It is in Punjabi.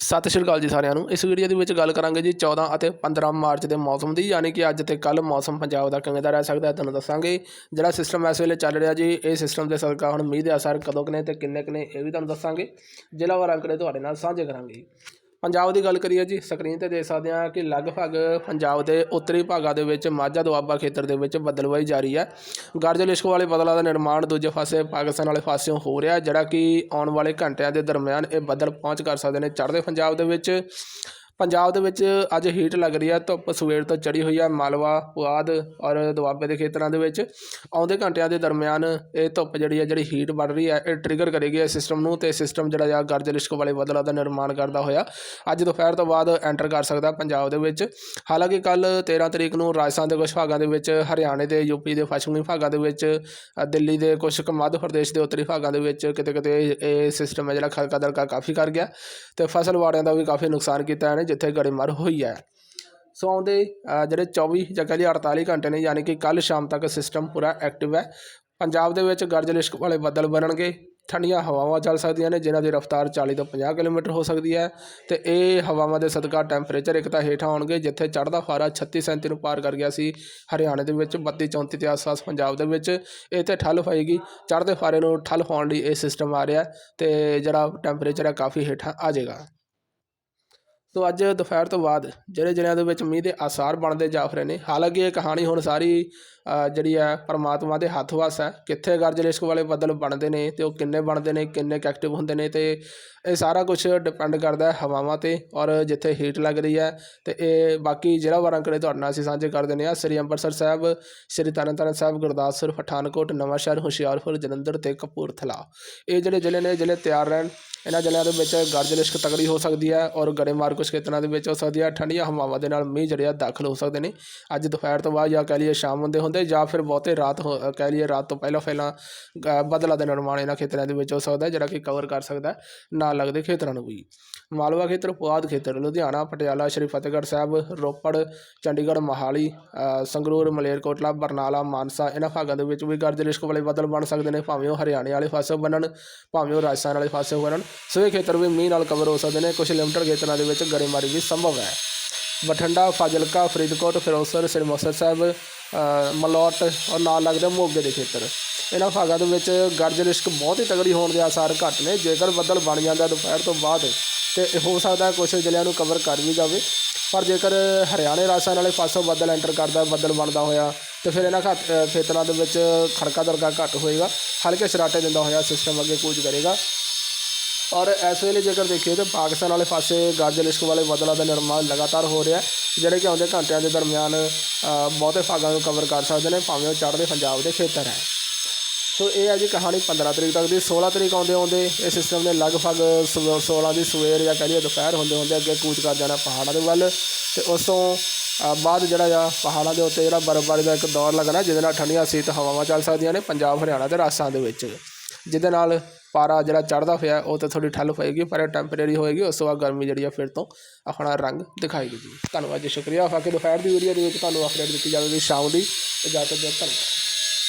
ਸਤਿ ਸ਼੍ਰੀ ਅਕਾਲ ਜੀ ਸਾਰਿਆਂ ਨੂੰ। ਇਸ ਵੀਡੀਓ ਦੇ ਵਿੱਚ ਗੱਲ ਕਰਾਂਗੇ ਜੀ 14 ਅਤੇ 15 ਮਾਰਚ ਦੇ ਮੌਸਮ ਦੀ, ਯਾਨੀ ਕਿ ਅੱਜ ਤੇ ਕੱਲ ਮੌਸਮ ਪੰਜਾਬ ਦਾ ਕਿਵੇਂ ਦਾ ਰਹਿ ਸਕਦਾ ਹੈ ਤੁਹਾਨੂੰ ਦੱਸਾਂਗੇ। ਜਿਹੜਾ ਸਿਸਟਮ ਇਸ ਵੇਲੇ ਚੱਲ ਰਿਹਾ ਜੀ, ਇਹ ਸਿਸਟਮ ਦੇ ਸਦਕਾ ਹੁਣ ਮੀਂਹ ਦੇ ਅਸਰ ਕਦੋਂ ਕੁ ਨੇ ਤੇ ਕਿੰਨੇ ਕੁ ਨੇ ਇਹ ਵੀ ਤੁਹਾਨੂੰ ਦੱਸਾਂਗੇ। ਜ਼ਿਲ੍ਹਾ ਵਾਰ ਅੰਕੜੇ ਤੁਹਾਡੇ ਨਾਲ ਸਾਂਝੇ ਕਰਾਂਗੇ ਪੰਜਾਬ ਦੀ ਗੱਲ ਕਰੀਏ ਜੀ ਸਕਰੀਨ ਤੇ ਦੇਖ ਸਕਦੇ ਹਾਂ ਕਿ ਲਗਭਗ ਪੰਜਾਬ ਦੇ ਉੱਤਰੀ ਭਾਗਾਂ ਦੇ ਵਿੱਚ ਮਾਝਾ ਦੁਆਬਾ ਖੇਤਰ ਦੇ ਵਿੱਚ ਬਦਲਵਾਈ ਜਾਰੀ ਹੈ। ਗਰਜ ਲਿਸ਼ਕ ਵਾਲੇ ਬਦਲਾਂ ਦਾ ਨਿਰਮਾਣ ਦੂਜੇ ਪਾਸੇ ਪਾਕਿਸਤਾਨ ਵਾਲੇ ਪਾਸਿਓਂ ਹੋ ਰਿਹਾ ਜਿਹੜਾ ਕਿ ਆਉਣ ਵਾਲੇ ਘੰਟਿਆਂ ਦੇ ਦਰਮਿਆਨ ਇਹ ਬੱਦਲ ਪਹੁੰਚ ਕਰ ਸਕਦੇ ਨੇ। ਚੜ੍ਹਦੇ ਪੰਜਾਬ ਦੇ ਵਿੱਚ ਪੰਜਾਬ ਦੇ ਵਿੱਚ ਅੱਜ ਹੀਟ ਲੱਗ ਰਹੀ ਹੈ ਧੁੱਪ ਸਵੇਰ ਤੋਂ ਚੜੀ ਹੋਈ ਹੈ ਮਾਲਵਾ, ਪੁਆਧ ਔਰ ਦੁਆਬੇ ਦੇ ਖੇਤਰਾਂ ਦੇ ਵਿੱਚ। ਆਉਂਦੇ ਘੰਟਿਆਂ ਦੇ ਦਰਮਿਆਨ ਇਹ ਧੁੱਪ ਜਿਹੜੀ ਹੈ ਜਿਹੜੀ ਹੀਟ ਵੱਧ ਰਹੀ ਹੈ ਇਹ ਟ੍ਰਿਗਰ ਕਰੇਗੀ ਇਸ ਸਿਸਟਮ ਨੂੰ ਤੇ ਸਿਸਟਮ ਜਿਹੜਾ ਆ, ਗਰਜ ਲਿਸ਼ਕ ਵਾਲੇ ਬੱਦਲਾਂ ਦਾ ਨਿਰਮਾਣ ਕਰਦਾ ਹੋਇਆ। ਅੱਜ ਦੁਪਹਿਰ ਤੋਂ ਬਾਅਦ ਐਂਟਰ ਕਰ ਸਕਦਾ ਪੰਜਾਬ ਦੇ ਵਿੱਚ। ਹਾਲਾਂਕਿ ਕੱਲ 13 ਤਰੀਕ ਨੂੰ ਰਾਜਸਥਾਨ ਦੇ ਕੁਝ ਭਾਗਾਂ ਦੇ ਵਿੱਚ, ਹਰਿਆਣੇ ਦੇ ਯੂਪੀ ਦੇ ਪੱਛਮੀ ਭਾਗਾਂ ਦੇ ਵਿੱਚ ਦਿੱਲੀ ਦੇ ਕੁਝ ਕੁ ਮੱਧ ਪ੍ਰਦੇਸ਼ ਦੇ ਉੱਤਰੀ ਭਾਗਾਂ ਦੇ ਵਿੱਚ ਕਿਤੇ ਕਿਤੇ ਇਹ ਸਿਸਟਮ ਹੈ ਜਿਹੜਾ ਖਲਕਾ ਦਲਕਾ ਕਾਫੀ ਕਰ ਗਿਆ ਤੇ ਫਸਲ ਵਾੜਿਆਂ ਦਾ ਵੀ ਕਾਫੀ ਨੁਕਸਾਨ ਕੀਤਾ ਇਹਨੇ ਜਿੱਥੇ ਗੜੇਮਾਰ ਹੋਈ ਹੈ। ਸੋ ਆਉਂਦੇ ਜਿਹੜੇ 24 ਜਾਂ ਕਹ ਲਈ 48 ਘੰਟੇ ਨੇ, ਯਾਨੀ ਕਿ ਕੱਲ ਸ਼ਾਮ ਤੱਕ ਸਿਸਟਮ ਪੂਰਾ ਐਕਟਿਵ ਹੈ। ਪੰਜਾਬ ਦੇ ਵਿੱਚ ਗਰਜ ਲਿਸ਼ਕ ਵਾਲੇ ਬੱਦਲ ਬਣਨਗੇ। ਠੰਡੀਆਂ ਹਵਾਵਾਂ ਚੱਲ ਸਕਦੀਆਂ ਨੇ, ਜਿਨ੍ਹਾਂ ਦੀ ਰਫ਼ਤਾਰ 40 ਤੋਂ 50 ਕਿਲੋਮੀਟਰ ਹੋ ਸਕਦੀ ਹੈ। ਤੇ ਇਹ ਹਵਾਵਾਂ ਦੇ ਸਦਕਾ ਟੈਂਪਰੇਚਰ ਇੱਕ ਤਾਂ ਹੇਠਾਂ ਆਉਣਗੇ, ਜਿੱਥੇ ਚੜ੍ਹਦਾ ਫਾਰਾ 36 37 ਨੂੰ ਪਾਰ ਕਰ ਗਿਆ ਸੀ। ਹਰਿਆਣੇ ਦੇ ਵਿੱਚ 32 34 ਦੇ ਆਸ-ਪਾਸ ਪੰਜਾਬ ਦੇ ਵਿੱਚ ਇਹ ਇੱਥੇ ਠੱਲ ਹੋਏਗੀ। ਚੜ੍ਹਦੇ ਪਾਰੇ ਨੂੰ ਠੱਲ ਪਾਉਣ ਲਈ ਇਹ ਸਿਸਟਮ ਆ ਰਿਹਾ ਤੇ ਜਿਹੜਾ ਟੈਂਪਰੇਚਰ ਹੈ ਕਾਫੀ ਹੇਠਾਂ ਆ ਜਾਏਗਾ। ਸੋ ਅੱਜ ਦੁਪਹਿਰ ਤੋਂ ਬਾਅਦ ਜਿਹੜੇ ਜ਼ਿਲ੍ਹਿਆਂ ਦੇ ਵਿੱਚ ਮੀਂਹ ਦੇ ਆਸਾਰ ਬਣਦੇ ਜਾ ਰਹੇ ਨੇ, ਹਾਲਾਂਕਿ ਇਹ ਕਹਾਣੀ ਹੁਣ ਸਾਰੀ ਜਿਹੜੀ ਹੈ ਪਰਮਾਤਮਾ ਦੇ ਹੱਥ ਵੱਸ ਹੈ, ਕਿੱਥੇ ਗਰਜ ਲਿਸ਼ਕ ਵਾਲੇ ਬੱਦਲ ਬਣਦੇ ਨੇ ਤੇ ਉਹ ਕਿੰਨੇ ਬਣਦੇ ਨੇ, ਕਿੰਨੇ ਐਕਟਿਵ ਹੁੰਦੇ ਨੇ ਤੇ ਇਹ ਸਾਰਾ ਕੁਝ ਡਿਪੈਂਡ ਕਰਦਾ ਹੈ ਹਵਾਵਾਂ ਤੇ ਔਰ ਜਿੱਥੇ ਹੀਟ ਲੱਗ ਰਹੀ ਹੈ ਤੇ ਇਹ ਬਾਕੀ ਜ਼ਿਲ੍ਹਾ ਵਾਰ ਅੰਕੜੇ ਤੁਹਾਡੇ ਨਾਲ ਅਸੀਂ ਸਾਂਝੇ ਕਰ ਦਿੰਦੇ ਹਾਂ, ਸ੍ਰੀ ਅੰਮ੍ਰਿਤਸਰ ਸਾਹਿਬ, ਸ੍ਰੀ ਤਰਨਤਾਰਨ ਸਾਹਿਬ, ਗੁਰਦਾਸਪੁਰ, ਪਠਾਨਕੋਟ, ਨਵਾਂਸ਼ਹਿਰ, ਹੁਸ਼ਿਆਰਪੁਰ, ਜਲੰਧਰ ਤੇ ਕਪੂਰਥਲਾ। ਇਹ ਜਿਹੜੇ ਜ਼ਿਲ੍ਹੇ ਨੇ, ਜ਼ਿਲ੍ਹੇ ਤਿਆਰ ਰਹਿਣ, ਇਹਨਾਂ ਜ਼ਿਲ੍ਹਿਆਂ ਦੇ ਵਿੱਚ ਗਰਜ ਲਿਸ਼ਕ ਤਕੜੀ ਹੋ ਸਕਦੀ ਹੈ ਔਰ ਗੜੇਮਾਰ ਕੁਛ ਖੇਤਰਾਂ ਦੇ ਵਿੱਚ ਹੋ ਸਕਦੀ ਹੈ ਠੰਡੀਆਂ ਹਵਾਵਾਂ ਦੇ ਨਾਲ ਮੀਂਹ ਜਿਹੜੇ ਆ ਦਾਖਲ ਹੋ ਸਕਦੇ ਨੇ। ਅੱਜ ਦੁਪਹਿਰ ਤੋਂ ਬਾਅਦ ਜਾਂ ਕਹਿ ਲਈਏ ਸ਼ਾਮ ਹੁੰਦੇ ਹੁੰਦੇ ਜਾਂ ਫਿਰ ਬਹੁਤੇ ਰਾਤ ਹੋ- ਕਹਿ ਲਈਏ ਰਾਤ ਤੋਂ ਪਹਿਲਾਂ ਪਹਿਲਾਂ ਅ, ਬੱਦਲਾਂ ਦੇ ਨਿਰਮਾਣ ਇਹਨਾਂ ਖੇਤਰਾਂ ਦੇ ਵਿੱਚ ਹੋ ਸਕਦਾ ਜਿਹੜਾ ਕਿ ਕਵਰ ਕਰ ਸਕਦਾ ਨਾ ਲੱਗਦੇ ਖੇਤਰਾਂ ਨੂੰ ਵੀ। ਮਾਲਵਾ ਖੇਤਰ ਪੁਆਧ ਖੇਤਰ ਲੁਧਿਆਣਾ ਪਟਿਆਲਾ ਸ਼੍ਰੀ ਫਤਿਹਗੜ੍ਹ ਸਾਹਿਬ ਰੋਪੜ ਚੰਡੀਗੜ੍ਹ ਮੋਹਾਲੀ ਸੰਗਰੂਰ ਮਲੇਰਕੋਟਲਾ ਬਰਨਾਲਾ ਮਾਨਸਾ ਇਹਨਾਂ ਭਾਗਾਂ ਦੇ ਵਿੱਚ ਵੀ ਗਰਜ ਲਿਸ਼ਕ ਵਾਲੇ ਬੱਦਲ ਬਣ ਸਕਦੇ ਨੇ ਭਾਵੇਂ ਉਹ ਹਰਿਆਣੇ ਵਾਲੇ ਪਾਸੇ ਬਣਨ ਭਾਵੇਂ ਉਹ ਰਾਜਸਥਾਨ ਵਾਲੇ ਪਾਸੇ ਬਣਨ। ਸੋ ਇਹ ਖੇਤਰ ਵੀ ਮੀਂਹ ਨਾਲ ਕਵਰ ਹੋ ਸਕਦੇ ਨੇ ਕੁਝ ਲਿਮਟਡ ਖੇਤਰਾਂ ਦੇ ਵਿੱਚ ਗੜੇਮਾਰੀ ਵੀ ਸੰਭਵ ਹੈ। ਬਠਿੰਡਾ ਫਾਜ਼ਿਲਕਾ ਫਰੀਦਕੋਟ ਫਿਰੋਜ਼ਪੁਰ ਸ੍ਰੀ ਸਾਹਿਬ ਅ, ਮਲੌਟ ਔਰ ਨਾਲ ਲੱਗਦੇ ਮੋਗੇ ਦੇ ਖੇਤਰ। ਇਹਨਾਂ ਭਾਗਾਂ ਦੇ ਵਿੱਚ ਗਰਜ ਰਿਸ਼ਕ ਬਹੁਤ ਹੀ ਤਗੜੀ ਹੋਣ ਦੇ ਆਸਾਰ ਘੱਟ ਨੇ। ਜੇਕਰ ਬੱਦਲ ਬਣ ਜਾਂਦਾ ਦੁਪਹਿਰ ਤੋਂ ਬਾਅਦ ਤੇ ਹੋ ਸਕਦਾ ਕੁਝ ਜ਼ਿਲ੍ਹਿਆਂ ਨੂੰ ਕਵਰ ਕਰ ਵੀ ਜਾਵੇ। ਪਰ ਜੇਕਰ ਹਰਿਆਣੇ ਰਾਜਸਥਾਨ ਵਾਲੇ ਪਾਸੋਂ ਬੱਦਲ ਐਂਟਰ ਕਰਦਾ ਬੱਦਲ ਬਣਦਾ ਹੋਇਆ ਤੇ ਫਿਰ ਇਹਨਾਂ ਖਤ- ਖੇਤਰਾਂ ਦੇ ਵਿੱਚ ਖੜਕਾ ਦਰਕਾ ਘੱਟ ਹੋਏਗਾ। ਹਲਕੇ ਸ਼ਰਾਟੇ ਦਿੰਦਾ ਹੋਇਆ ਸਿਸਟਮ ਅੱਗੇ ਕੂਚ ਕਰੇਗਾ। ਔਰ ਇਸ ਵੇਲੇ ਜੇਕਰ ਦੇਖੀਏ ਤਾਂ ਪਾਕਿਸਤਾਨ ਵਾਲੇ ਪਾਸੇ ਗਾਜਲ ਇਸ਼ਕ ਵਾਲੇ ਬੱਦਲਾਂ ਦਾ ਨਿਰਮਾਣ ਲਗਾਤਾਰ ਹੋ ਰਿਹਾ ਜਿਹੜੇ ਕਿ ਆਉਂਦੇ ਘੰਟਿਆਂ ਦੇ ਦਰਮਿਆਨ ਬਹੁਤੇ ਭਾਗਾਂ ਨੂੰ ਕਵਰ ਕਰ ਸਕਦੇ ਨੇ, ਭਾਵੇਂ ਉਹ ਚੜ੍ਹਦੇ ਪੰਜਾਬ ਦੇ ਖੇਤਰ ਹੈ। ਸੋ ਇਹ ਹੈ ਜੀ ਕਹਾਣੀ 15 ਤਰੀਕ ਤੱਕ ਦੀ 16 ਤਰੀਕ ਆਉਂਦੇ ਆਉਂਦੇ ਇਹ ਸਿਸਟਮ ਨੇ ਲਗਭਗ ਸਵ- 16 ਦੀ ਸਵੇਰ ਜਾਂ ਕਹਿ ਲਈਏ ਦੁਪਹਿਰ ਹੁੰਦੇ ਹੁੰਦੇ ਅੱਗੇ ਕੂਚ ਕਰ ਜਾਣਾ ਪਹਾੜਾਂ ਦੇ ਵੱਲ ਤੇ ਉਸ ਤੋਂ ਬਾਅਦ ਜਿਹੜਾ ਆ ਪਹਾੜਾਂ ਦੇ ਉੱਤੇ ਜਿਹੜਾ ਬਰਫ਼ਬਾਰੀ ਦਾ ਇੱਕ ਦੌਰ ਲੱਗਣਾ ਜਿਹਦੇ ਨਾਲ ਠੰਡੀਆਂ ਸੀਤ ਹਵਾਵਾਂ ਚੱਲ ਸਕਦੀਆਂ ਨੇ ਪੰਜਾਬ, ਹਰਿਆਣਾ ਤੇ ਰਾਜਸਥਾਨ ਦੇ ਵਿੱਚ। ਜਿਹਦੇ ਨਾਲ ਪਾਰਾ ਜਿਹੜਾ ਚੜ੍ਹਦਾ ਹੋਇਆ, ਉਹ ਤੇ ਥੋੜੀ ਠੱਲ ਪਏਗੀ ਪਰ ਇਹ ਟੈਂਪਰੇਰੀ ਹੋਏਗੀ, ਉਸ ਤੋਂ ਬਾਅਦ ਗਰਮੀ ਜਿਹੜੀ ਆ, ਫਿਰ ਤੋਂ ਆਪਣਾ ਰੰਗ ਦਿਖਾਏਗੀ ਜੀ। ਧੰਨਵਾਦ ਜੀ, ਸ਼ੁਕਰੀਆ। ਬਾਕੀ ਦੁਪਹਿਰ ਦੀ ਵੀਡੀਓ ਦੇ ਵਿੱਚ ਤੁਹਾਨੂੰ ਅਪਡੇਟ ਦਿੱਤੀ ਜਾਵੇਗੀ ਸ਼ਾਮ ਦੀ। ਇਜਾਜ਼ਤ ਦਿਓ ਧੰਨਵਾਦ।